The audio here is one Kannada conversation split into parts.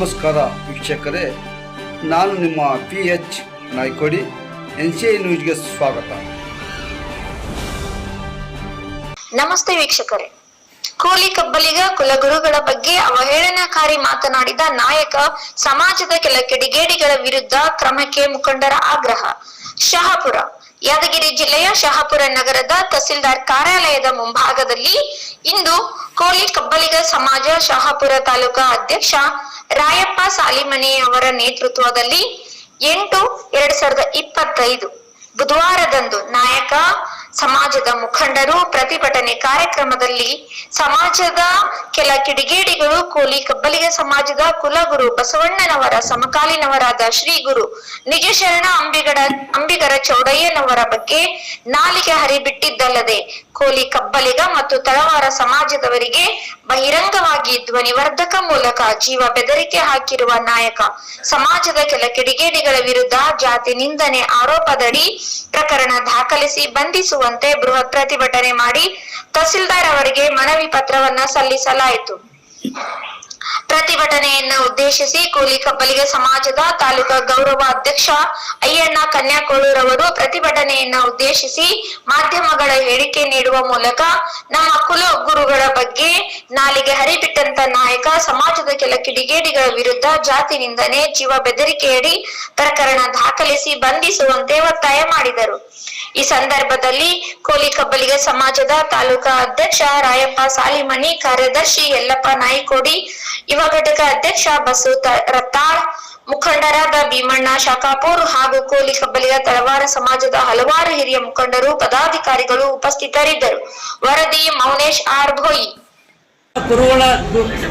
ನಮಸ್ಕಾರ ವೀಕ್ಷಕರೇ, ನಾನು ನಿಮ್ಮ P H Naikodi N C I ನ್ಯೂಸ್ಗೆ ಸ್ವಾಗತ. ನಮಸ್ತೆ ವೀಕ್ಷಕರೇ. ಕೂಲಿ ಕಬ್ಬಲಿಗ, ಕುಲಗುರುಗಳ ಬಗ್ಗೆ ಅವಹೇಳನಕಾರಿ ಮಾತನಾಡಿದ ನಾಯಕ, ಸಮಾಜದ ಕೆಲ ಕಿಡಿಗೇಡಿಗಳ ವಿರುದ್ಧ ಕ್ರಮಕ್ಕೆ ಮುಖಂಡರ ಆಗ್ರಹ. ಶಹಾಪುರ, ಯಾದಗಿರಿ ಜಿಲ್ಲೆಯ ಶಹಾಪುರ ನಗರದ ತಹಸೀಲ್ದಾರ್ ಕಾರ್ಯಾಲಯದ ಮುಂಭಾಗದಲ್ಲಿ ಇಂದು ಕೋಲಿ ಕಬ್ಬಲಿಗ ಸಮಾಜ ಶಹಾಪುರ ತಾಲೂಕಾ ಅಧ್ಯಕ್ಷ ರಾಯಪ್ಪ ಸಾಲಿಮನಿ ಅವರ ನೇತೃತ್ವದಲ್ಲಿ ಎಂಟು ಎರಡ್ ಸಾವಿರದ ಇಪ್ಪತ್ತೈದು ಬುಧವಾರದಂದು ನಾಯಕ ಸಮಾಜದ ಮುಖಂಡರು ಪ್ರತಿಭಟನೆ ಕಾರ್ಯಕ್ರಮದಲ್ಲಿ ಸಮಾಜದ ಕೆಲ ಕಿಡಿಗೇಡಿಗಳು, ಕೂಲಿ ಕಬ್ಬಲಿಗ ಸಮಾಜದ ಕುಲಗುರು ಬಸವಣ್ಣನವರ, ಸಮಕಾಲೀನವರಾದ ಶ್ರೀ ಗುರು ನಿಜಶರಣ ಅಂಬಿಗಡ, ಅಂಬಿಗರ ಚೌಡಯ್ಯನವರ ಬಗ್ಗೆ ನಾಲಿಗೆ ಹರಿಬಿಟ್ಟಿದ್ದಲ್ಲದೆ ಕೋಲಿ ಕಬ್ಬಲಿಗ ಮತ್ತು ತಳವಾರ ಸಮಾಜದವರಿಗೆ ಬಹಿರಂಗವಾಗಿ ಧ್ವನಿವರ್ಧಕ ಮೂಲಕ ಜೀವ ಬೆದರಿಕೆ ಹಾಕಿರುವ ನಾಯಕ, ಸಮಾಜದ ಕೆಲ ಕಿಡಿಗೇಡಿಗಳ ವಿರುದ್ಧ ಜಾತಿ ನಿಂದನೆ ಆರೋಪದಡಿ ಪ್ರಕರಣ ದಾಖಲಿಸಿ ಬಂಧಿಸುವಂತೆ ಬೃಹತ್ ಪ್ರತಿಭಟನೆ ಮಾಡಿ ತಹಸೀಲ್ದಾರ್ ಅವರಿಗೆ ಮನವಿ ಪತ್ರವನ್ನ ಸಲ್ಲಿಸಲಾಯಿತು. ಪ್ರತಿಭಟನೆಯನ್ನ ಉದ್ದೇಶಿಸಿ ಕೂಲಿ ಕಬ್ಬಲಿಗ ಸಮಾಜದ ತಾಲೂಕಾ ಗೌರವ ಅಧ್ಯಕ್ಷ ಅಯ್ಯಣ್ಣ ಕನ್ಯಾಕೋಳೂರವರು ಪ್ರತಿಭಟನೆಯನ್ನ ಉದ್ದೇಶಿಸಿ ಮಾಧ್ಯಮಗಳ ಹೇಳಿಕೆ ನೀಡುವ ಮೂಲಕ ನಮ್ಮ ಕುಲ ಗುರುಗಳ ಬಗ್ಗೆ ನಾಲಿಗೆ ಹರಿಬಿಟ್ಟಂತ ನಾಯಕ, ಸಮಾಜದ ಕೆಲ ಕಿಡಿಗೇಡಿಗಳ ವಿರುದ್ಧ ಜಾತಿ ನಿಂದನೆ, ಜೀವ ಬೆದರಿಕೆಯಡಿ ಪ್ರಕರಣ ದಾಖಲಿಸಿ ಬಂಧಿಸುವಂತೆ ಒತ್ತಾಯ ಮಾಡಿದರು. ಈ ಸಂದರ್ಭದಲ್ಲಿ ಕೋಲಿ ಕಬ್ಬಲಿಗ ಸಮಾಜದ ತಾಲೂಕಾ ಅಧ್ಯಕ್ಷ ರಾಯಪ್ಪ ಸಾಲಿಮಣಿ, ಕಾರ್ಯದರ್ಶಿ ಯಲ್ಲಪ್ಪ ನಾಯಿಕೋಡಿ ಯುವ ಘಟಕ ಅಧ್ಯಕ್ಷ ಬಸು ರತ್ತಾಳ್ ಮುಖಂಡರಾದ ಭೀಮಣ್ಣ, ಶಾಖಾಪುರ್ ಹಾಗೂ ಕೋಲಿ ಕಬ್ಬಲಿಯ ತಳವಾರ ಸಮಾಜದ ಹಲವಾರು ಹಿರಿಯ ಮುಖಂಡರು, ಪದಾಧಿಕಾರಿಗಳು ಉಪಸ್ಥಿತರಿದ್ದರು. ವರದಿ ಮೌನೇಶ್ ಆರ್. ಭೋಯಿ. ಕುರುಗಳ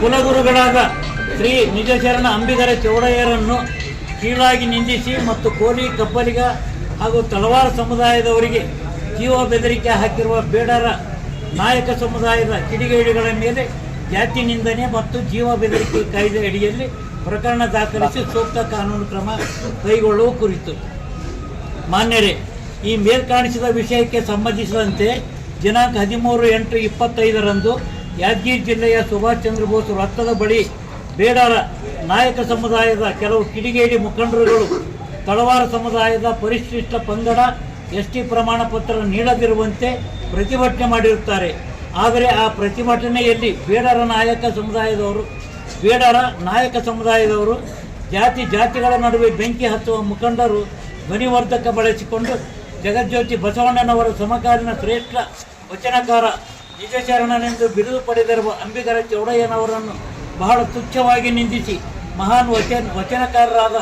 ಕುಲಗುರುಗಳಾದ ಶ್ರೀ ನಿಜಶರಣ ಅಂಬಿಗರ ಚೌಡಯ್ಯರನ್ನು ಕೀಳಾಗಿ ನಿಂದಿಸಿ ಮತ್ತು ಕೋಲಿ ಕಬ್ಬಲಿಗ ಹಾಗೂ ತಳವಾರ ಸಮುದಾಯದವರಿಗೆ ಜೀವ ಬೆದರಿಕೆ ಹಾಕಿರುವ ಬೇಡರ ನಾಯಕ ಸಮುದಾಯದ ಕಿಡಿಗೇಡಿಗಳ ಮೇಲೆ ಜಾತಿ ನಿಂದನೆ ಮತ್ತು ಜೀವ ಬೆದರಿಕೆ ಕಾಯ್ದೆ ಅಡಿಯಲ್ಲಿ ಪ್ರಕರಣ ದಾಖಲಿಸಿ ಸೂಕ್ತ ಕಾನೂನು ಕ್ರಮ ಕೈಗೊಳ್ಳುವ ಕುರಿತು. ಮಾನ್ಯರೇ, ಈ ಮೇಲ್ಕಾಣಿಸಿದ ವಿಷಯಕ್ಕೆ ಸಂಬಂಧಿಸಿದಂತೆ ದಿನಾಂಕ ಹದಿಮೂರು ಎಂಟು ಇಪ್ಪತ್ತೈದರಂದು ಯಾದಗಿರಿ ಜಿಲ್ಲೆಯ ಸುಭಾಷ್ ಚಂದ್ರ ಬೋಸ್ ವೃತ್ತದ ಬಳಿ ಬೇಡರ ನಾಯಕ ಸಮುದಾಯದ ಕೆಲವು ಕಿಡಿಗೇಡಿ ಮುಖಂಡರುಗಳು ತಳವಾರ ಸಮುದಾಯದ ಪರಿಶಿಷ್ಟ ಪಂಗಡ ಎಸ್ ಟಿ ಪ್ರಮಾಣ ಪತ್ರ ನೀಡದಿರುವಂತೆ ಪ್ರತಿಭಟನೆ ಮಾಡಿರುತ್ತಾರೆ. ಆದರೆ ಆ ಪ್ರತಿಭಟನೆಯಲ್ಲಿ ಬೇಡರ ನಾಯಕ ಸಮುದಾಯದವರು, ಬೇಡರ ನಾಯಕ ಸಮುದಾಯದವರು, ಜಾತಿ ಜಾತಿಗಳ ನಡುವೆ ಬೆಂಕಿ ಹತ್ತುವ ಮುಖಂಡರು ಧ್ವನಿವರ್ಧಕ ಬಳಸಿಕೊಂಡು ಜಗಜ್ಯೋತಿ ಬಸವಣ್ಣನವರ ಸಮಕಾಲೀನ ಶ್ರೇಷ್ಠ ವಚನಕಾರ ನಿಜಶರಣನೆಂದು ಬಿರುದು ಪಡೆದಿರುವ ಅಂಬಿಗರ ಚೌಡಯ್ಯನವರನ್ನು ಬಹಳ ತುಚ್ಛವಾಗಿ ನಿಂದಿಸಿ ಮಹಾನ್ ವಚನ ವಚನಕಾರರಾದ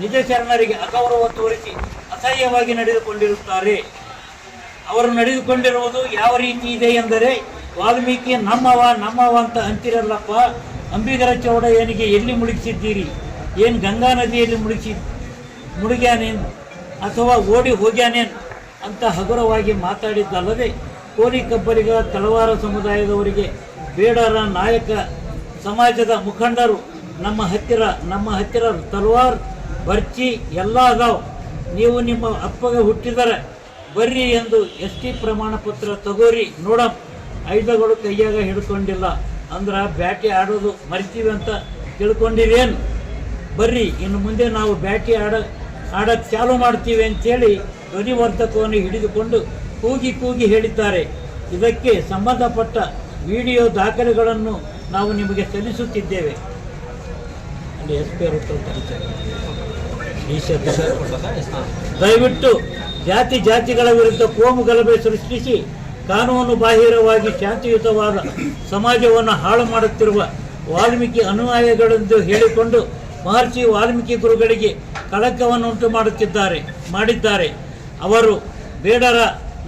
ನಿಜಶರಣರಿಗೆ ಅಗೌರವ ತೋರಿಸಿ ಅಸಹ್ಯವಾಗಿ ನಡೆದುಕೊಂಡಿರುತ್ತಾರೆ. ಅವರು ನಡೆದುಕೊಂಡಿರುವುದು ಯಾವ ರೀತಿ ಇದೆ ಎಂದರೆ ವಾಲ್ಮೀಕಿ, ನಮ್ಮವ ನಮ್ಮವ ಅಂತ ಅಂತಿರಲ್ಲಪ್ಪ? ಅಂಬಿಗರ ಚೌಡಯ್ಯನಿಗೆ ಎಲ್ಲಿ ಮುಳುಗಿಸಿದ್ದೀರಿ? ಏನು ಗಂಗಾ ನದಿಯಲ್ಲಿ ಮುಳುಗಿಸಿ ಮುಳುಗ್ಯಾನೇನು? ಅಥವಾ ಓಡಿ ಹೋಗ್ಯಾನೇನು? ಅಂತ ಹಗುರವಾಗಿ ಮಾತಾಡಿದ್ದಲ್ಲದೆ, ಕೋರಿ ಕಬ್ಬರಿಗಳ ತಳವಾರ ಸಮುದಾಯದವರಿಗೆ ಬೇಡರ ನಾಯಕ, ಸಮಾಜದ ಮುಖಂಡರು, ನಮ್ಮ ಹತ್ತಿರ ನಮ್ಮ ಹತ್ತಿರ ತಲವಾರ್, ಬರ್ಚಿ ಎಲ್ಲ ಅದಾವ. ನೀವು ನಿಮ್ಮ ಅಪ್ಪಗೆ ಹುಟ್ಟಿದರೆ ಬರ್ರಿ ಎಂದು ಎಸ್ ಟಿ ಪ್ರಮಾಣ ಪತ್ರ ತಗೋರಿ ನೋಡಮ್ ಆಯುಧಗಳು ಕೈಯಾಗ ಹಿಡ್ಕೊಂಡಿಲ್ಲ ಅಂದ್ರೆ ಬ್ಯಾಟಿ ಆಡೋದು ಮರಿತೀವಿ ಅಂತ ತಿಳ್ಕೊಂಡಿರೇನು? ಬರ್ರಿ, ಇನ್ನು ಮುಂದೆ ನಾವು ಬ್ಯಾಟಿ ಆಡ ಆಡಕ್ಕೆ ಚಾಲು ಮಾಡ್ತೀವಿ ಅಂತೇಳಿ ಧ್ವನಿವರ್ಧಕವನ್ನು ಹಿಡಿದುಕೊಂಡು ಕೂಗಿ ಕೂಗಿ ಹೇಳಿದ್ದಾರೆ. ಇದಕ್ಕೆ ಸಂಬಂಧಪಟ್ಟ ವಿಡಿಯೋ ದಾಖಲೆಗಳನ್ನು ನಾವು ನಿಮಗೆ ಸಲ್ಲಿಸುತ್ತಿದ್ದೇವೆ. ಅಲ್ಲಿ ಎಸ್ ಪಿ ದಯವಿಟ್ಟು ಜಾತಿ ಜಾತಿಗಳ ವಿರುದ್ಧ ಕೋಮು ಗಲಭೆ ಸೃಷ್ಟಿಸಿ ಕಾನೂನು ಬಾಹಿರವಾಗಿ ಶಾಂತಿಯುತವಾದ ಸಮಾಜವನ್ನು ಹಾಳು ಮಾಡುತ್ತಿರುವ ವಾಲ್ಮೀಕಿ ಅನುಯಾಯಿಗಳೆಂದು ಹೇಳಿಕೊಂಡು ಮಹರ್ಷಿ ವಾಲ್ಮೀಕಿ ಗುರುಗಳಿಗೆ ಕಳಕವನ್ನು ಉಂಟು ಮಾಡುತ್ತಿದ್ದಾರೆ, ಮಾಡಿದ್ದಾರೆ. ಅವರು ಬೇಡರ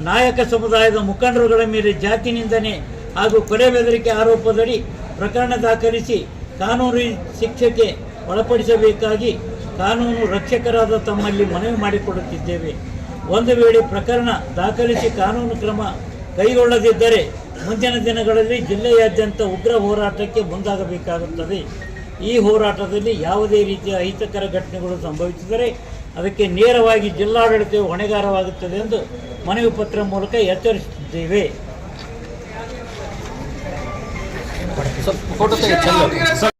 ನಾಯಕ ಸಮುದಾಯದ ಮುಖಂಡರುಗಳ ಮೇಲೆ ಜಾತಿ ನಿಂದನೆ ಹಾಗೂ ಕೊಲೆ ಬೆದರಿಕೆ ಆರೋಪದಡಿ ಪ್ರಕರಣ ದಾಖಲಿಸಿ ಕಾನೂನು ಶಿಕ್ಷೆಗೆ ಒಳಪಡಿಸಬೇಕಾಗಿ ಕಾನೂನು ರಕ್ಷಕರಾದ ತಮ್ಮಲ್ಲಿ ಮನವಿ ಮಾಡಿಕೊಡುತ್ತಿದ್ದೇವೆ. ಒಂದು ವೇಳೆ ಪ್ರಕರಣ ದಾಖಲಿಸಿ ಕಾನೂನು ಕ್ರಮ ಕೈಗೊಳ್ಳದಿದ್ದರೆ ಮುಂದಿನ ದಿನಗಳಲ್ಲಿ ಜಿಲ್ಲೆಯಾದ್ಯಂತ ಉಗ್ರ ಹೋರಾಟಕ್ಕೆ ಮುಂದಾಗಬೇಕಾಗುತ್ತದೆ. ಈ ಹೋರಾಟದಲ್ಲಿ ಯಾವುದೇ ರೀತಿಯ ಅಹಿತಕರ ಘಟನೆಗಳು ಸಂಭವಿಸಿದರೆ ಅದಕ್ಕೆ ನೇರವಾಗಿ ಜಿಲ್ಲಾಡಳಿತವು ಹೊಣೆಗಾರವಾಗುತ್ತದೆ ಎಂದು ಮನವಿ ಪತ್ರ ಮೂಲಕ ಚೆಲ್ಲು